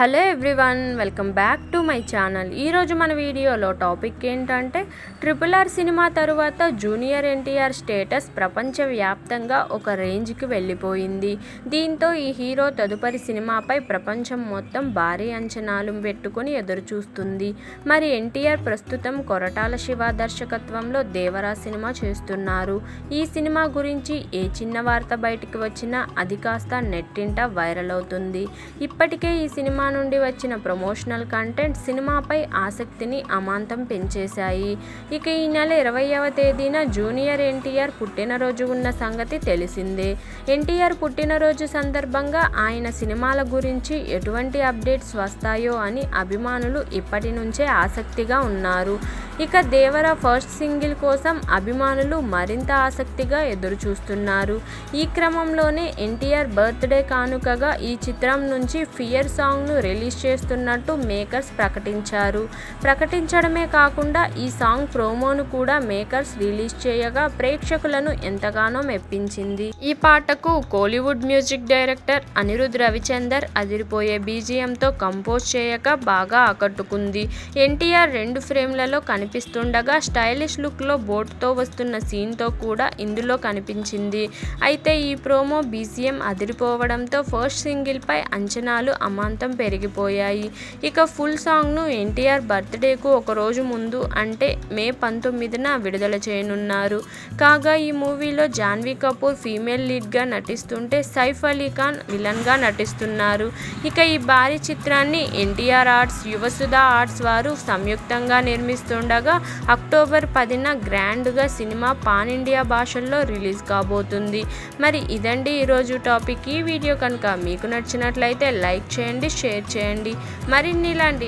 hello everyone welcome back to my channel. ఈరోజు మన వీడియోలో టాపిక్ ఏంటంటే ట్రిపుల్ ఆర్ సినిమా తరువాత జూనియర్ ఎన్టీఆర్ స్టేటస్ ప్రపంచవ్యాప్తంగా ఒక రేంజ్కి వెళ్ళిపోయింది. దీంతో ఈ హీరో తదుపరి సినిమాపై ప్రపంచం మొత్తం భారీ అంచనాలు పెట్టుకుని ఎదురుచూస్తుంది. మరి ఎన్టీఆర్ ప్రస్తుతం కొరటాల శివ దర్శకత్వంలో దేవరా సినిమా చేస్తున్నారు. ఈ సినిమా గురించి ఏ చిన్న వార్త బయటికి వచ్చినా అది కాస్త నెట్టింట వైరల్ అవుతుంది. ఇప్పటికే ఈ సినిమా నుండి వచ్చిన ప్రమోషనల్ కంటెంట్ సినిమాపై ఆసక్తిని అమాంతం పెంచేశాయి. ఇక ఈ నెల ఇరవైవ తేదీన జూనియర్ ఎన్టీఆర్ పుట్టినరోజు ఉన్న సంగతి తెలిసిందే. ఎన్టీఆర్ పుట్టినరోజు సందర్భంగా ఆయన సినిమాల గురించి ఎటువంటి అప్డేట్స్ వస్తాయో అని అభిమానులు ఇప్పటి నుంచే ఆసక్తిగా ఉన్నారు. ఇక దేవర ఫస్ట్ సింగిల్ కోసం అభిమానులు మరింత ఆసక్తిగా ఎదురుచూస్తున్నారు. ఈ క్రమంలోనే ఎన్టీఆర్ బర్త్డే కానుకగా ఈ చిత్రం నుంచి ఫియర్ సాంగ్ను రిలీజ్ చేస్తున్నట్టు మేకర్స్ ప్రకటించారు. ప్రకటించడమే కాకుండా ఈ సాంగ్ ప్రోమోను కూడా మేకర్స్ రిలీజ్ చేయగా ప్రేక్షకులను ఎంతగానో మెప్పించింది. ఈ పాటకు కోలీవుడ్ మ్యూజిక్ డైరెక్టర్ అనిరుద్ రవిచందర్ అదిరిపోయే బీజిఎంతో కంపోజ్ చేయక బాగా ఆకట్టుకుంది. ఎన్టీఆర్ రెండు ఫ్రేమ్లలో కనిపిస్తుండగా స్టైలిష్ లుక్లో బోట్తో వస్తున్న సీన్తో కూడా ఇందులో కనిపించింది. అయితే ఈ ప్రోమో బీజిఎం అదిరిపోవడంతో ఫస్ట్ సింగిల్పై అంచనాలు అమాంతం పెరిగిపోయాయి. ఇక ఫుల్ సాంగ్ను ఎన్టీఆర్ బర్త్డేకు ఒక రోజు ముందు అంటే మే పంతొమ్మిదిన విడుదల చేయనున్నారు. కాగా ఈ మూవీలో జాన్వీ కపూర్ ఫీమేల్ లీడ్గా నటిస్తుంటే సైఫ్ అలీ ఖాన్ విలన్గా నటిస్తున్నారు. ఇక ఈ భారీ చిత్రాన్ని ఎన్టీఆర్ ఆర్ట్స్ యువసుధ ఆర్ట్స్ వారు సంయుక్తంగా నిర్మిస్తుండగా అక్టోబర్ పదిన గ్రాండ్గా సినిమా పాన్ ఇండియా భాషల్లో రిలీజ్ కాబోతుంది. మరి ఇదండి ఈరోజు టాపిక్. ఈ వీడియో కనుక మీకు నచ్చినట్లయితే లైక్ చేయండి షేర్ చేయండి. మరిన్ని ఇలాంటి